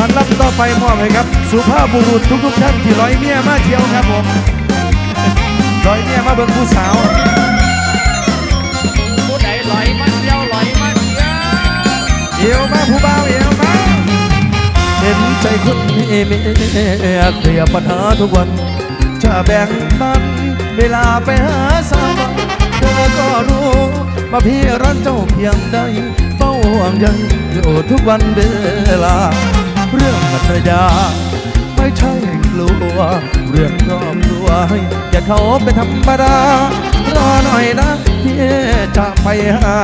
อนรับต่อไปมอบให้ครับ สุภาพบุรุษทุกๆท่านที่ร้อยเมียมาเที่ยวครับผมร้อยเมียมาเบิ่งผู้สาวผู้ใดลอยมาเที่ยวลอยมาเที่ยวเอวมาผู้บ่าวเอวมาเห็นใจคุณมีเมียเคลียร์ปัญหาทุกวัน จะแบ่งปันเวลาไปหาสาวเธอก็รู้ว่าพี่รักเจ้าเพียงใดเฝ้าห่วงใยอยู่ทุกวันเวลา เรื่องภรรยาไม่ใช่กลัว เรื่องครอบครัวให้อย่าเขาเป็นธรรมดารอหน่อยนะพี่จะไปหา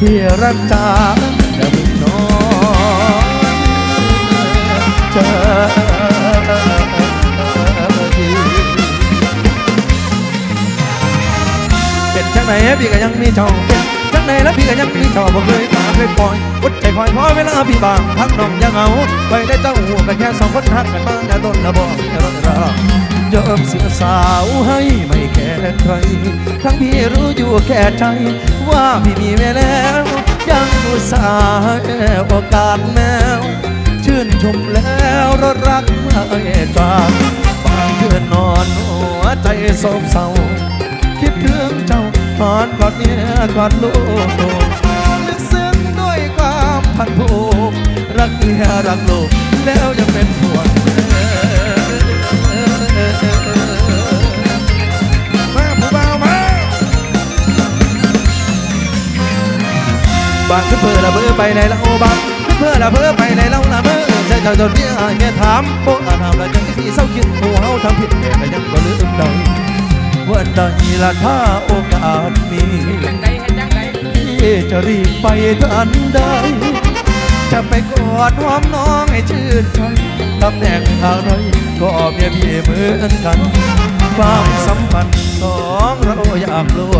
พี่รักจาอย่าเพิ่งนอนเจอเป็นจังไหนพี่ก็ยังมีช่องเป็นจัง ไหนแล้วพี่ก็ยังมีชองบ่เคยตาเคยปล่อยอดใจคอยพอเวลาพี่บางพักน้องยังเอาไปได้เจ้าหัวกันแค่สองคนหักกันมาแต่ต้นนะบอกอย่ารอรอยอมเสียสาวให้ไม่แก่ใครทั้งพี่รู้อยู่แก่ใจว่าพี่มีแม่แล้วยังอุตส่าห์โอกาสแมวชื่นชมแล้วรถรักไม่จาบางคืนนอนหัวใจโศกเศร้าคิดถึงเจ้า นอนกอดเมียกอดลูกลึกซึ้งด้วยความพันผูกรักเมียรักลูกแล้วยังเป็นห่วงมาผู้บ่าวมาบางขึ้นเพื่อละเบอไปในละโอบางขึ้นเพื่อละเบอไปในละละเบอใช่เจ้าจนเมียแม่ถามโบอาถามแล้วจังที่เศร้าคิดหัวเฮาทำผิดแต่ยังก็ลืมไวันใดละถ้าโอกาสมีพี่จะรีบไปทันใด จะไปกอดหอมน้องให้ชื่นใจตำแหน่งอะไรก็เมียพี่เหมือนกัน ความสัมพันธ์สองเราอยากรู้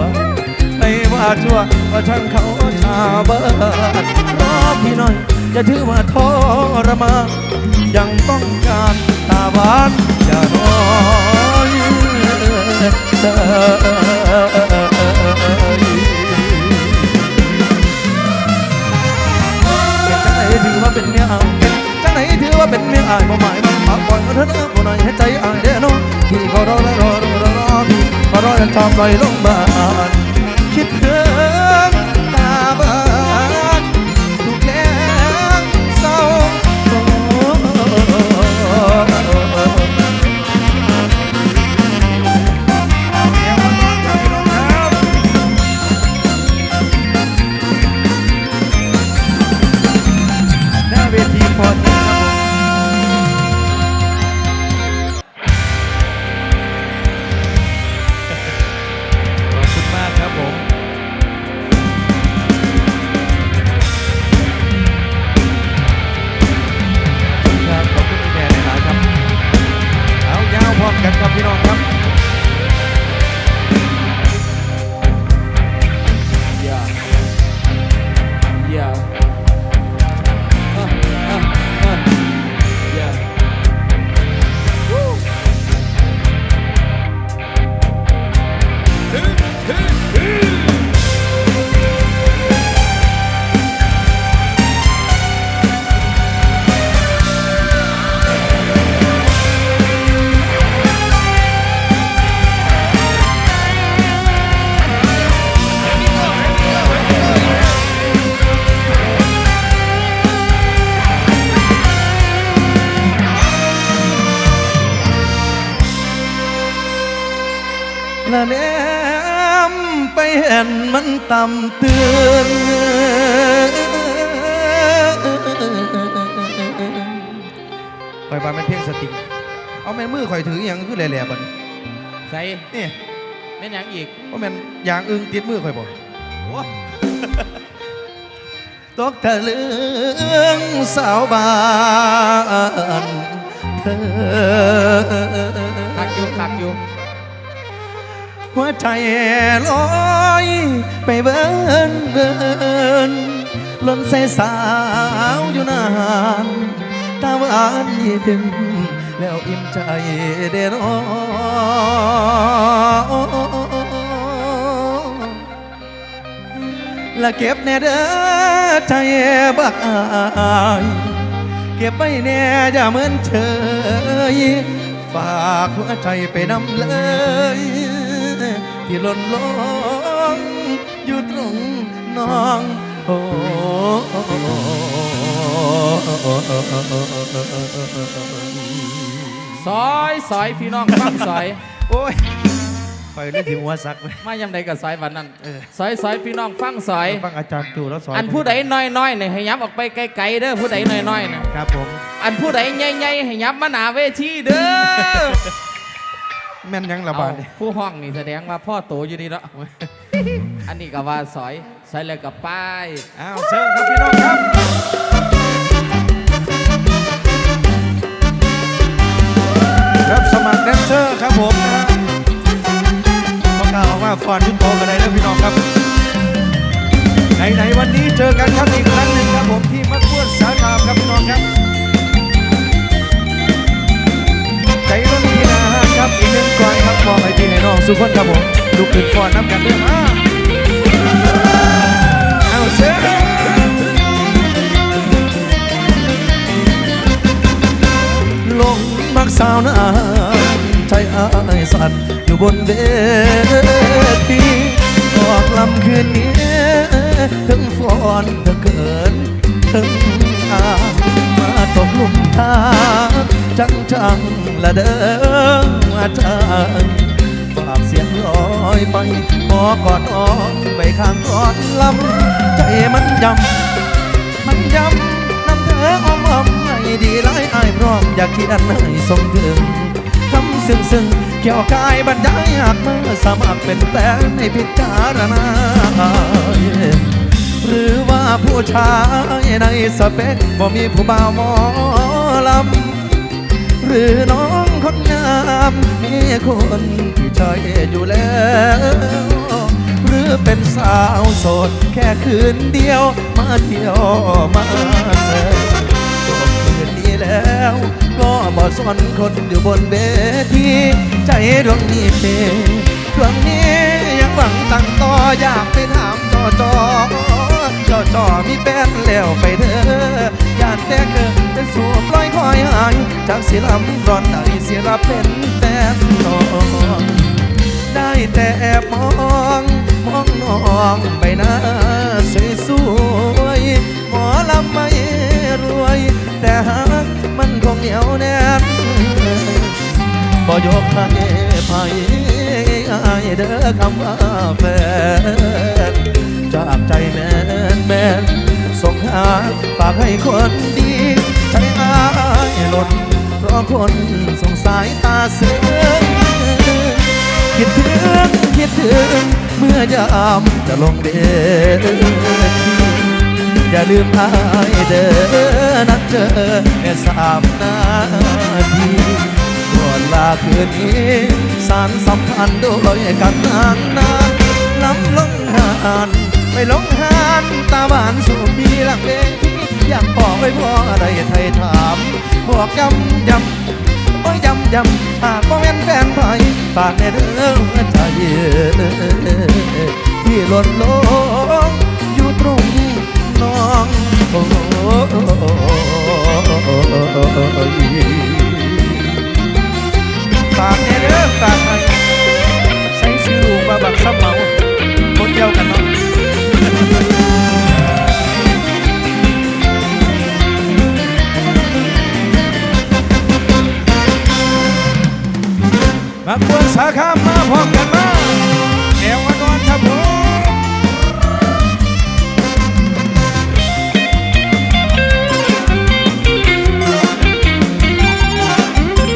ไม่ว่าชั่วว่าช่างเขาชาวเบิดรอพี่น่อยจะถือว่าทรมานยังต้องการตาหวานอย่าน้อ ถือว่าเป็นเมียอายเป็นจังไหนถือว่าเป็นเมียอายบ่หมายมันปากปล่อยมาเถอะนะบ่หน่อยให้ใจอายเด้อน้องพี่ขอรอรอรอรอรอพี่ขอรอจะทำปล่อยลงบ้าน ต่ำเตือนคอยว่ามันเพียงสติงเอาแม่มือคอยถืออหย่างคือแหล่ๆบัดนี้ใส่นี่แม่นหยังอีกว่าแม่นยางอึงติดมือคอยบอกตกทะลึงสาวบ้านเธอคักอยู่คักอยู่ หัวใจลอยไปเบินเบินล้นใส่สาวอยู่นานตาหวานยิ้มแล้วอิ่มใจเด้อน้อและเก็บแน่เด้อใจบักอายเก็บไว้แน่อย่าเหมือนเฉยฝากหัวใจไปนำเลย ที่หล่นลงอยู่ตรงน้องโอ้ซอยซอยพี่น้องฟังซอยโอ้ยไปเล่นที่หัวซักไปมายำใดกับซอยวันนั้นเออซอยซอยพี่น้องฟังซอยฟังอาจารย์ตู่แล้วสอนอันผู้ใดน้อยๆเนี่ยให้ยับออกไปไกลๆเด้อผู้ใดน้อยๆนะครับผมอันผู้ใดใหญ่ๆให้ยับมาหนาเวทีเด้อ แม่นยังระบาดนี่เอาผู้ห้องนี่แสดงว่าพ่อโตอยู่นี่เนาะอันนี้ก็ว่าซอยซอยเลยกับป้าย อ้าวเชิญครับพี่น้องครับครับสมัครแดนเซอร์ครับผมนะฮะประกาศออกมาฟอนยุทโธกันเลยนะพี่น้องครับไหนๆวันนี้เจอกันครับอีกครั้งหนึ่งครับผมที่มักบ้วนสาขามครับพี่น้องครับ ใจร้อนนี้นะ ครับอีกหนึ่งกลอนครับมอบให้พี่ให้น้องสุขคนครับผมลุกขึ้นฟอนน้ำกันด้วยมาเอาเสียลงมักสาวนาใจอายสั่นอยู่บนเวทีออกลำคืนนี้ถึงฟอนถึงเกินถึงอามาตกลุมทางจังจังๆละเด้อาจังฝากเสียงลอยไปขอกอดอ้อมไปข้างกอนลำใจมันยำมันยำนำเธออ้อมอ้อมให้ดีหลายอายพร้อมอยากเขียนให้ทรงถึงคำซึ้งซึ้งเกี่ยวกายบรรยายหากมือสมัครเป็นแฟนให้พิจารณาหรือว่าผู้ชายในสเปคบ่มีผู้บ่าวหมอลำหรือน้อง คนงามมีคนที่ใจอยู่แล้ว หรือเป็นสาวโสดแค่คืนเดียวมาเที่ยวมาเสจบคืนนี้แล้ว ก็บ่สนคนอยู่บนเวทีใจดวงนี้ดวงนี้ยังหวังตั้งต่ออยากไปถามจอจอจอจอมีแฟนแล้วไปเถอยานแต่เกิด เป็นสู่ปล่อยคอยหาย จากเสิลำร้อนใดเสิรับเป็นแฟนน้องได้แต่แอบมองมองน้องใบหน้าสวยสวยหมอลำไม่รวย แต่หากมันคงเหนียวแน่นบ่ยกให้ไผอายเด้อคำว่าแฟนจากใจแม่นแม่นส่งหาฝากให้คนดี หล่นเพราะคนสงสายตาเสือคิดถึงคิดถึง เมื่อยามจะลงเดทีอย่าลืมอายเด้อนัดเจอแค่สามนาทีก่อนลาคืนนี้สารสัมพันธ์โดยกันนานนานล้ำลงหานไม่ลงหานตาบานสู่ปีหลังเวทีอ ยากบอกไว้พ่ออะได้ไทยถามบอกย้ำย้ำโอ้ยยำยำหากบ่แม่นแฟนไผฝากในเรื่องใจที่หล่นลงอยู่ตรงน้องโอ้ฝากในเรื่อฝากให้ใส่ชื่อลูกมาบักซ้ำเมาคนเดียวกันเนาะ มาบวนสาขามาพร้อมกันมาแอวมาก่อนครับผม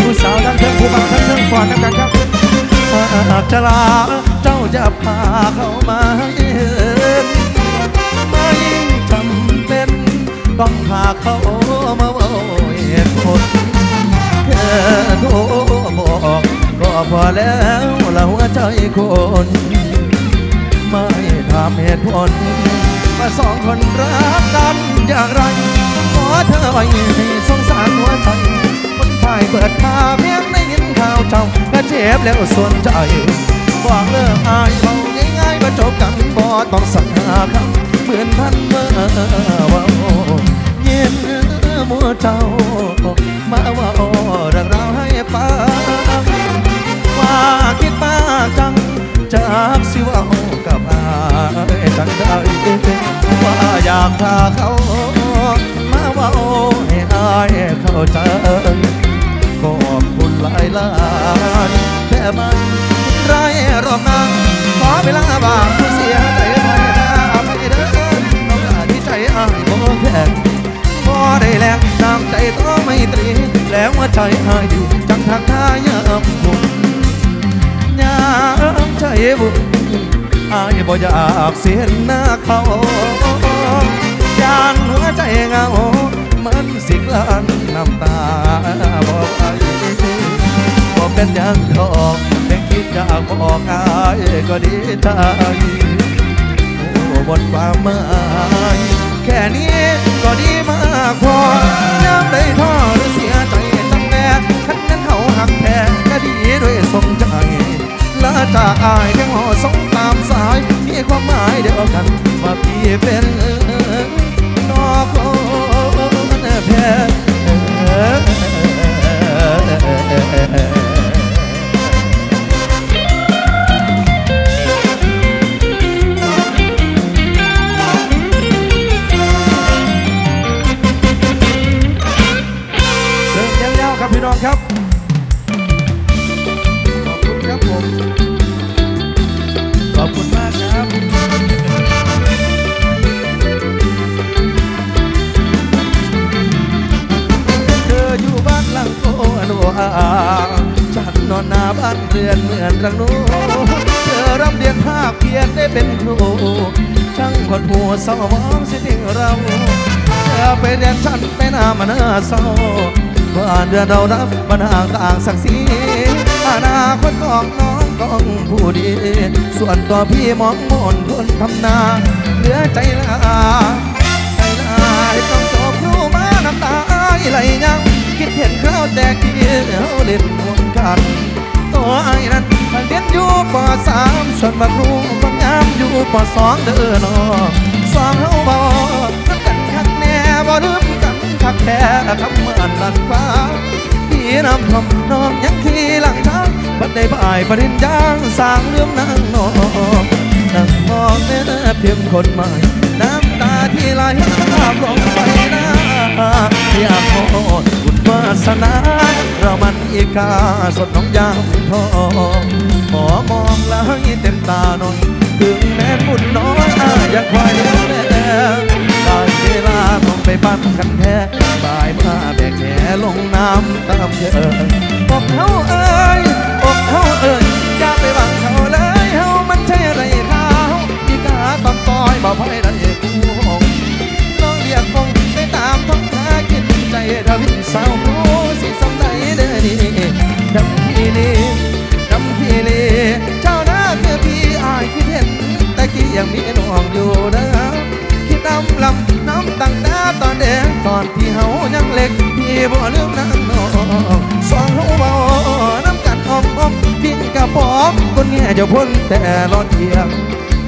ผู้สาวทั้งเทิงผู้บ่าวทั้งเทิงฟอนกันครับหากจะลาเจ้าจะพาเขามาเห็นไม่จำเป็น ต้องพาเขามาเว่าเหตุผลแค่โทรบอ พอแล้วละหัวใจคนไม่ถามเหตุผลว่าสองคนรักกันอย่างไร ขอเธอไว้ให้สงสารหัวใจ คนไทยเปิดทาเพียงได้ยินข่าวเจ้าก็เจ็บแล้วส่วนใจบอกเลิกอายเบาง่ายๆก็จบกันบ่ต้องสัญหาคำเหมือนพันเมื่อเว่าเย็นมัวเจ้า พาเขามาว่าโอ้ให้อายเข้าใจขอบคุณหลายหลายแต่มันไรรอบนางขอเวลาบางผู้เสียใจไปนะอภัยเด้อน้องลาที่ใจอายบ่แข็งบ่ได้แลกน้ำใจต่อไม่ตรีแล้วว่าใจอายดีจังทักทายยามบุญยามใจบุญอายบ่อยากเสียหน้าเขา ยานหัวใจเงามันสิกลันน้ำตาบอกไอ้บอกเป็นยังดอกแต่คิดอยากบอกอายก็ดีใจบทความหมายแค่นี้ก็ดีมากพอยามได้ท้อหรือเสียใจจำแน่คันนั้นเขาหักแท้ก็ดีด้วยสมใจลาจากอายแค่หอสงตามสาย มีความหมายเดียวกันว่าพี่เป็นนอก คนแพ้ยวครับพี่น้องครับ ขอบคุณครับผม เรือนเหมือนรังนูเธอร่ำเรียนภาคเพียรได้เป็นครูช่างคนหัวเศร้ามองสิทิ้งเราเธอไปเรียนฉันไปหน้ามันน่าเศร้าบ้านเรือนเรารับมันห่างต่างสักสีอนาคตของน้องต้องผู้ดี ส่วนตัวพี่มองมนคนทำนาเหลือใจลาใจลายต้องจบครูมาน้ำตาไหลยังคิดเห็นคราวแต่กี้เขาเล่นมวนกัน ตัวไอ้นั้นมันเรียนอยู่ปสามส่วนบักรูบางยามอยู่ปสองเด้อนอสองเฮาบ่นักกันคักแน่บ่ลืมกันคักแท้คำมันลันฟ้าพี่น้ำทมน้องยังขี่หลังช้างบัดได้บ่ายปริญญาสร้างเรื่องนางนองนั่งมองเนื้อเพียงคนใหม่น้ำตาที่ไหลภาพลงไปนะอยากขอ วาสนาเรามันอีกาสดน้องยามทองหมอมองแล้วให้เต็มตาหน่อยถึงแม้บุญน้อยอาอยากควายเลี้ยงแม่ได้เวลาต้องไปปั้นกันแท้บ่ายมาแบกแขลงน้ำตามเธออกเฮาเอ้ยอกเฮาเอ้ยอย่าไปหวังเขาเลยเฮามันใช่ไรเท้าอีกาต้องต่อยบ่พ่อยได้กูห วินสาวผู้สิสำใดเด้อนี่ดำพี่นี่ดำพี่นี่เจ้าหน้าคือพี่อายคิดเห็นแต่กี้ยังมีน้องอยู่นะคิดน้ำลำน้ำตั้งแต่ตอนเด็กตอนที่เฮายังเล็กพี่บ่ลืมนั่งน้องสองเฮาเบาน้ำกันอมอมพิงกระป๋องคนแง่จ้าพ้นแต่รอเทียง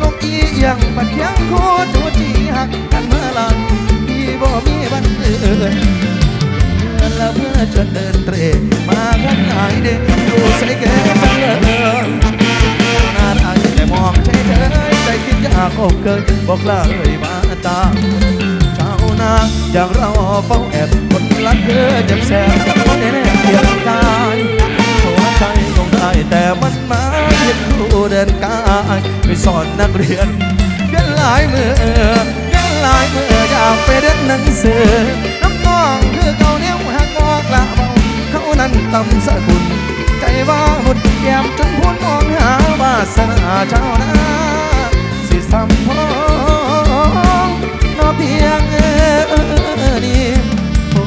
นกอีเอียงปัดเคียงโคตรจูจีหักกันเมื่อหลังพี่บ่มีบันเอิญ แล้วเพื่อจนเดินเตรมาข้างไหนเด็กดูใส่แก่จังเลยหน้าตาแต่มองใช่เธอใจคิดอยากอบเกินบอกเลยมาตาชาวนาอย่างเราเฝ้าแอบคนรักเธอเจ็บแสบคนแน่เพียงกายหัวใจคงได้แต่มันมาเรียนครูเดินกายไปสอนนักเรียนเรียนหลายมือเรียนหลายมืออยากไปเรียนหนังสือ นั้นตำสะกุลใจว่าบุญแก้มจนพูดมองหาวาสนาเจ้านาสิสัมพองนอเพียงเออนี้โอ้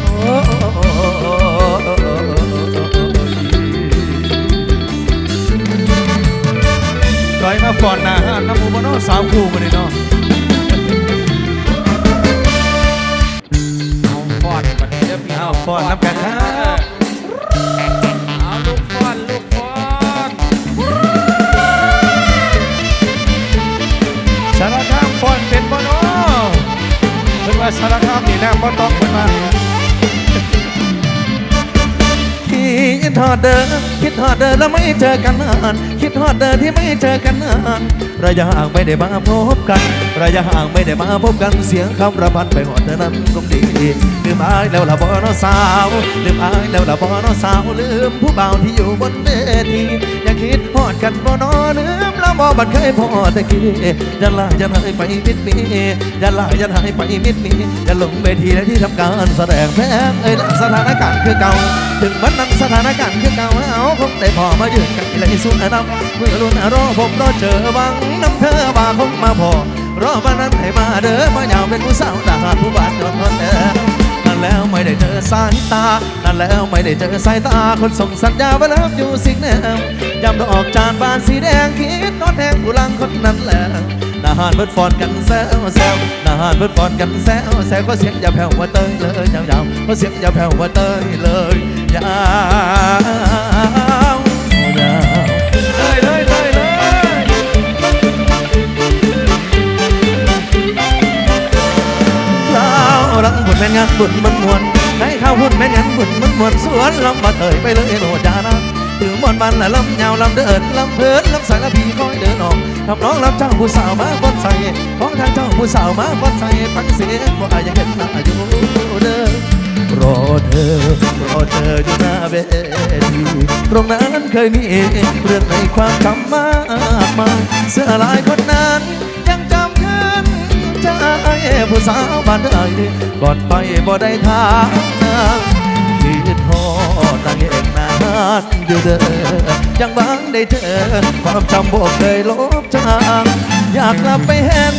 ลอยมาก่อนนะฮะน้ำมูบโนสามคู่มาเลยเนาะเอาฟอนบัดนี้เด้อพี่เอาองฟอนน้ำกันครับ อสารภาพนี่นะบ่ต้องเพิ่นาคิดฮอดเดอคิดฮอดเดอแล้วไม่เจอกันนานคิดฮอดเดอที่ไม่เจอกันนานระยะห่างไม่ได้มาพบกัน ระยะห่างไม่ได้มาพบกันเสียงคำระพันไปหอดเธอนั้นก็ดีลืมอายแล้วละบ่อน้อสาวลืมอายแล้วละบ่อน้อสาวลืมผู้บ่าวที่อยู่บนเวที คิดฮอดกันบ่น้อลืมแล้วบ่บัดเคยพอตะกี้อย่าลาอย่าหายไปมิดมีอย่าลาอย่าหายไปมิดมีอย่าลงเวทีและที่ทำการแสดงแพ้เอ้ยสถานการณ์คือเก่า ถึงวันนั้นสถานการณ์คือเก่าเอาคงได้พอมายืนกันเลยสุดอนำเมื่อรุ่นรอผมรอเจอวังน้ำเธอว่าคงมาพอรอวันนั้นให้มาเด้อมายาวเป็นผู้สาวทหาผู้บานนอนนอนเด้อนั่นแล้วไม่ได้เจอสายตา นั่นแล้วไม่ได้เจอสายตา คนส่งสัญญาว่าเลิฟอยู่สิ่งแนม ดอกจานบานสีแดงคิดนอนแทงผู้ลังคนนั้นแหละนาหารเบิดฟอนกันแซวแซวนาหารเบิดฟอนกันแซวแซวก็เสียงอย่าแผ่วว่าเตยเลยยาวๆก็เสียงอย่าแผ่วว่าเตยเลยยาวๆเลยเลยเลยเลยเรารังบุญแม่นงานบุญมันมวนให้ข้าวหุ่นแม่นงานบุญมันมวนสวนลำบะเตยไปเลยโนจานะ ถึงมวนมันละลำยาวลำเดินลำเพลินลำสายละพีคอยเดินออกทำน้องรับเจ้าผู้สาวมาบนใส่ของทางเจ้าผู้สาวมาบนใส่ฟังเสียงว่ายังเห็นหน้าอยู่เด้อรอเธอรอเธออยู่หน้าเวทีตรงนั้นเคยมีเรื่องในความจำมากมายเสื้อลายคนนั้นยังจำขึ้นใจผู้สาวบ้านไทยก่อนไปบ่ได้ทางนางคิดฮอดนางเอกนา นอยู่เด้อยังบังได้เจอความจำบ่เคยลบจางอยากกลับไปเห็น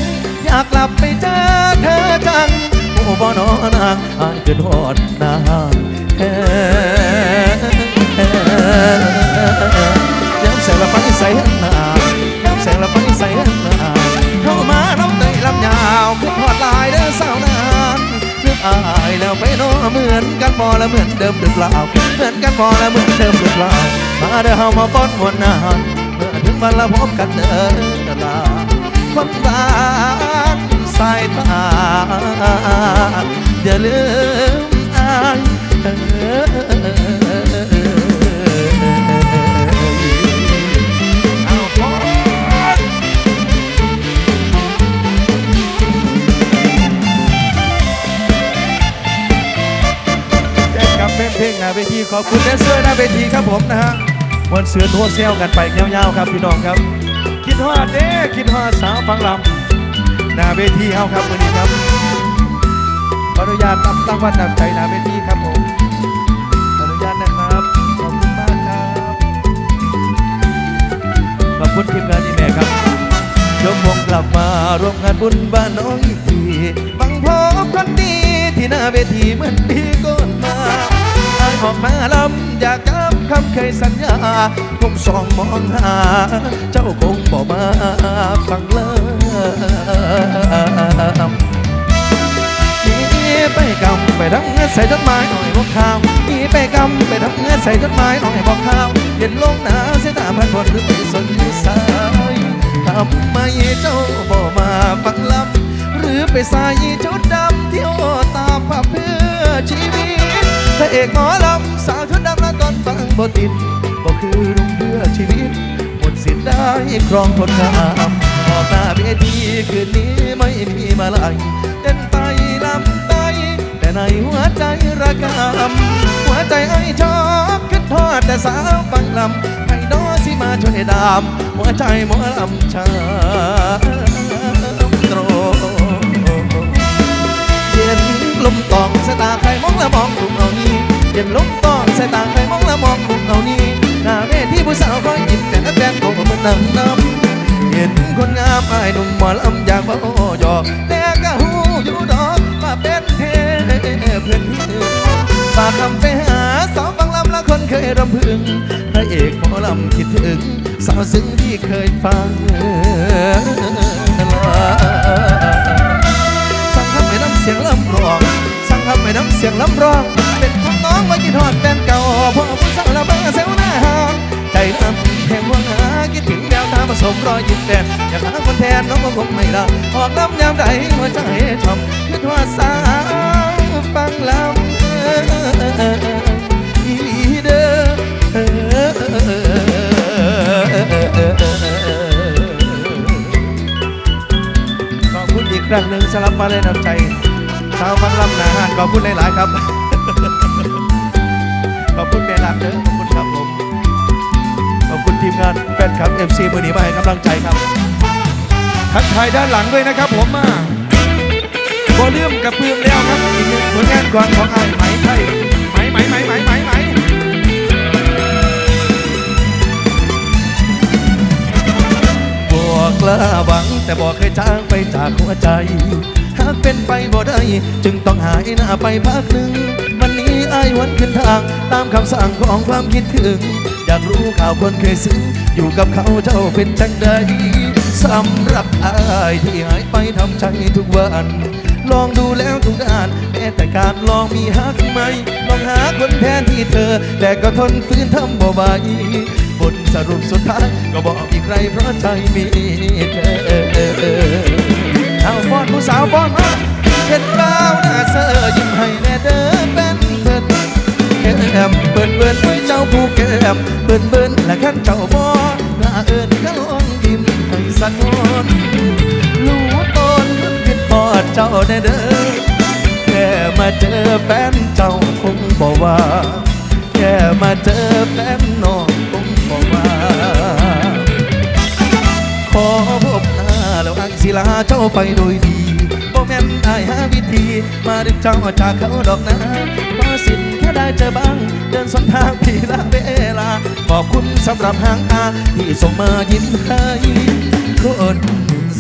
อยากกลับไปเจอเธอจังโอ้บ่นอนางอายขึ้นฮอดนางเฮ้ย้ำแสงละไฟใส่หน้าย้ำแสงละไฟใส่หน้าเข้ามาน้ำเตยลำยาวคือทอดลายเด้อสาวนานเลื อายแล้วไปโนเหมือนกันบอและเหมือนเดิมหรือเปล่าเหมือนกันบอและเหมือนเดิมหรือเปล่ามาเด้อเฮามาป้อนมวนนานเมื่อถึงวันละพบกันเด้อลาคนบ้านสายตาอย่าลืม อบคุณแดนเซอร์หนาเวทีครับผมนะฮะวันเสือทัวเซลกันไปยาวๆครับพี่น้องครับ คิดฮอดเด้คิดฮอดสาวฟังลำหนาเวทีเฮาครับวันนี้ครับขออนุญาตนำตั้งวันนำใจหนาเวทีครับผมขออนุญาตนะครับขอบคุณมากครับขอบคุณทีมงานอีแม่ครับยกวงกลับมาร่วมงานบุญบ้านน้องอีกทีบังพบคนดีที่หน้าเวทีเหมือนปีก่อนมา อออกมาลำอยากจำคำเคยสัญญาคงสองมองหา เจ้าคงบอกมาฟังเลยมีไปกำไปทำเงินใส่จดหมายหน่อยบอกข่าวนี่ไปกำไปทำเงินใส่จดหมายหน่อยบอกข่าวเย็นลงหนาวเสียตาพันคนหรือไปสนสายทำไมเจ้าบ่มาฟังลำหรือไปใส่ชุดดำที่โอตามภาพเพื่อชีวิต พระเอกหมอลำสาวชุดดำและตอนฟังบ่ติดบ่คือรุ่งเพื่อชีวิตหมดสิ้นได้ครองคนงามออกหน้าเวทีคืนนี้ไม่มีมาลายเต้นไปลำไปแต่ในหัวใจระกำหัวใจไอ้ชอบคิดทอดแต่สาวฟังลำให้น้อสิมาช่วยดาม หัวใจหมอลำชาตรงเย็นลมตองสายตา ลมตองสายตาใครมองแล้วมองกลุ่มเอานี้หน้าเวทีผู้สาวคอยยิ้มแต่ละแฟนก็มันนั่งน้ำเห็นคนงามไอ้หนุ่มหมอลำอยากมาโอ้ยอกแต่ก็หูอยู่ดอกมาเป็นเทเพื่อนฝากคำไปหาสาวฟังลำละคนเคยรำพึงพระเอกหมอลำคิดถึง สาวซึ้งที่เคยฟังสั่งคำไปน้ำเสียงลำร้องสั่งคำไปน้ำเสียงลำร้อง องว่ากิดฮอดแฟนเก่าพ่อผู้สาวละเบอเซลหน้าหางใจทำแห่งวังหาคิดถึงดาวตาผสมรอยยิ้มแดงอยากหาคนแทนน้องก็คงไม่ลด้ออกลำยามใดหัวใจช่ำคิดว่าสาวฟังลำเด้อีกครั้งหนึ่งสำหรับมาเล่นน้ำใจ ชาวฟังลำนาหานขอบคุณหลาย ๆ ครับ ขอบคุณแม่รักเด้อขอบคุณครับผม ขอบคุณทีมงานแฟนคลับ FC มือนี้มาให้กำลังใจครับ ทักทายด้านหลังด้วยนะครับผมมาบอลเลื่อมกับปืนแล้วครับอีกหนึ่งผลงานก่อนของไอ้ไหมไทยไหมไหมไหมไหมไหมไหมบวกล้าหวังแต่บอกเคยจางไปจากหัวใจ หากเป็นไปบ่ได้ จึงต้องหายหน้าไปพักหนึ่งวันนี้ไอ้ายวันขึ้นทาง ตามคำสั่งของความคิดถึง อยากรู้ข่าวคนเคยซึ้งอยู่กับเขาเจ้าเป็นจังใดสำหรับอายที่หายไปทำใจทุกวัน ลองดูแล้วทุกด้านแม้แต่การลองมีฮักไหมลองหาคนแทนที่เธอ แต่ก็ทนฝืนทำบ่ไหวบทสรุปสุดท้ายก็บอกอีกใครเพราะใจมีเธอเอาฟอนผู้สาวฟอนมาเห็นเปล่าหน้าเสือยิ้มให้แน่เด้อเป็นเพิ่น มเปิดเปิดให้เจ้าผู้แก้มเปิดเปิดและขันเจ้าบ่ลาเอิญก็ลองยิ้มให้สักคนรู้ตนคิดพอดเจ้าแน่เด้อแค่มาเจอแฟนเจ้าคงบอกว่าแค่มาเจอแฟนน้องคงบอกว่าขอพบหน้าแล้วอังศิลาเจ้าไปโดยดี แม่นอายหาวิธี มาดึงเจ้าจากเขาดอกนะขอสิ้นแค่ได้เจอบ้าง เดินสนทางพี่ละเวลา ขอบคุณสำหรับหางตาที่ส่งมายิ้มให้คน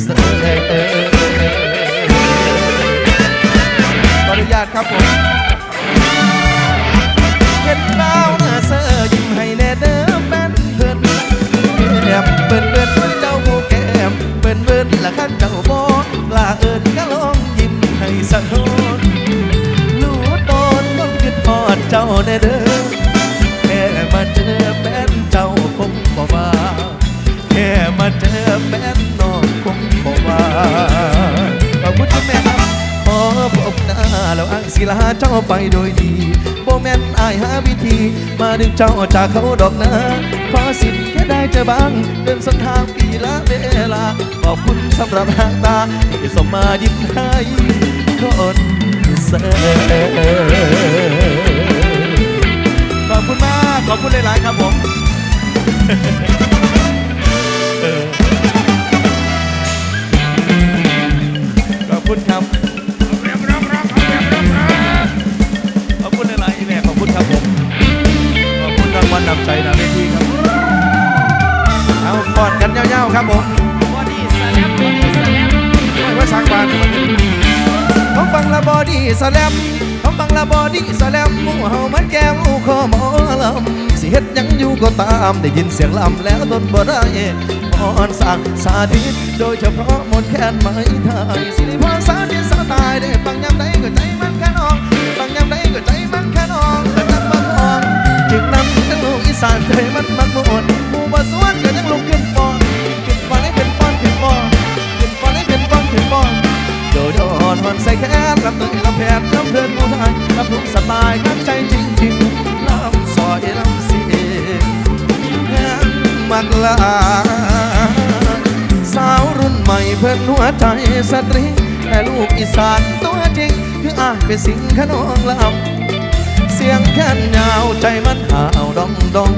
เสขออนุญาตครับผม เจ้าแน่เด้อแค่มาเจอแป้นเจ้าคงบ่ว่าแค่มาเจอแป้นน้องคงบ่ว่าขอบคุณคุณแม่ครับขอพบหน้าแล้วอังศิลาเจ้าไปโดยดีโบแม่นอายหาวิธี มาดึงเจ้าจากเขาดอกนะขอสิทธิ์แค่ได้เจอบ้างเดินสันทางปีละเวลา ขอบคุณสำหรับหางตาที่ส่งมายิ้มให้คนเสข อบคุณมาก ขอบคุณหลาย ๆ ครับผมขอบคุณครับ ขอบคุณหลายๆแม่ขอบคุณครับผม ขอบคุณรางวัลนำใจนะเวทีครับ เอากอดกันยาว ๆ ครับผมบอดี้สแลมบอดี้สแลมไม่ว่าสร้างบ้านเขาฟังละบอดี้สแลมเขาฟังละบอดี้สแลม หมูเฮามันแก้มหมูคอหมอลำสิเฮ็ดหยังอยู่ก็ตามได้ยินเสียงลำแล้วทนบ่ได้พรสั่งสาธิตโดยเฉพาะหมดแค้นไม้ไทยสิริพรสาธิตสไตล์ได้ฟังยามใดก็ใจมันแค่นองฟังยามใด ก็ใจมันแค่นองแต่นักมาพองจึงนำเป็นลูกอีสานเคยมันมักมวนหมู่บ่สวนก็ยังลุกขึ้นปอนขึ้นปอนให้เป็นปอนขึ้นปอนขึ้นปอนให้เป็นปอนขึ้นปอนโดดอ่อนหอนใส่แขนลำตัวลำแผนลำเดินผู้ไทยลำลุกสไตล์กันใจจริงๆลำซอยลำเสียงงมักลาสาวรุ่นใหม่เพิ่นหัวใจสตรีแต่ลูกอีสานตัวจริง คืออายเป็นสิ่งขนองลำเสียงแค้นยาวใจมันหาวดองดอง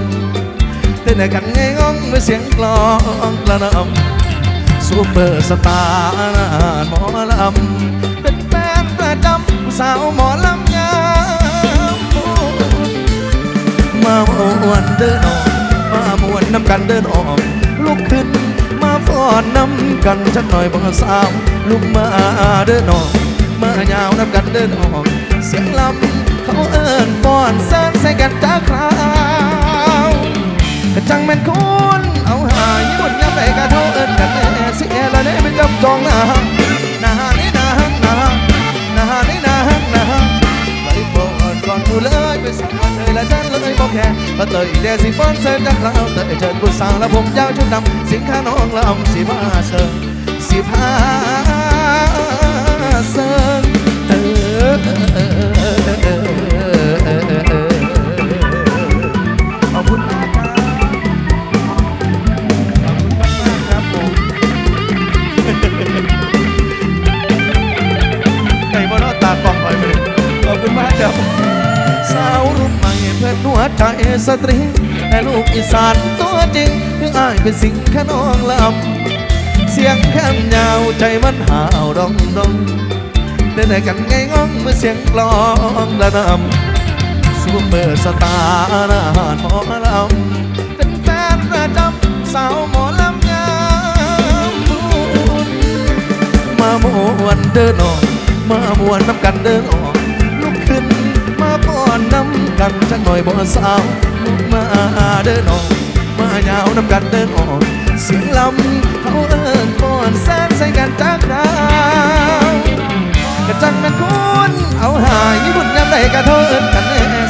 เต้นกันไงงองเมื่อเสียงกลองกระนำซูเปอร์สตาร์หมอลำเป็นแฟนประจำผู้สาวหมอาโอนเดินออกมามวนน้ำกันเดินออกลุกขึ้นมาฟ้อนน้ำกันจักหน่อยบ่สาวลุกมาเดินออกมายาวน้ำกันเดินออกเสียงลำเขาเอิ้นฟ้อนเซินใส่กันจ้าคราวกระจังแม่นคุณเอาหายญี่ปุ่นยามใดก็เท่าเอิ้นกันแน่เสียละเด้เป็นจำจองหน้านาหักนี่นาหักนาหักหน้าหักนี่นาหักนาหักไปโปรดก่อนกูเลยไปสั่ง และฉันแลยบอกแค่มาเตยเดสิฟอนเซอร์จากเราเตยเจิดบุษาและผมยาวชุดดำสิงค้าน้องละอมสิมาเสิร์สิพาเสิร์เออ สตรีแต่ลูกอีสานตัวจริงคืออ้ายเป็นสิ่งแค่น้องลำเสียงแค่ยาวใจมันหาวดองดองเดินกันไงง้องเมื่อเสียงกลองระนำซูเปอร์สตาร์อาหารหมอลำเป็นแฟนประจำสาวหมอลำงามบุญมามวนเดินออกมามวนน้ำกันเดินออกลุกขึ้นมาป้อนน้ำ กันจังหน่อยบ่สาวลุกมาเดินออกมายาวน้ำกันเดินออกเสียงลำเขาเอิ้นป้อนแสนใส่กันจากราวกระจังมันคุณเอาหายญี่ปุ่นยังได้กระเทษกันแน่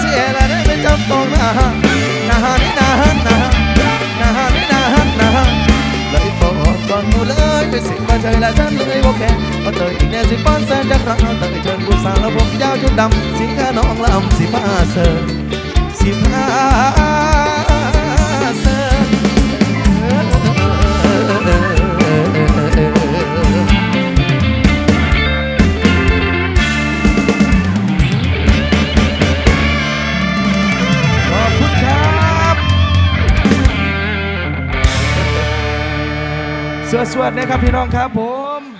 เจและฉันเลยโอเคพอเตยอีกแน่สิป้อนแสนจะรักเตยเชิญผู้สาวแล้วผมยาวชุดดำสีกาน้องลำสีผ้าเสิร์สีผ้า สวดนะครับพี่น้องครับผม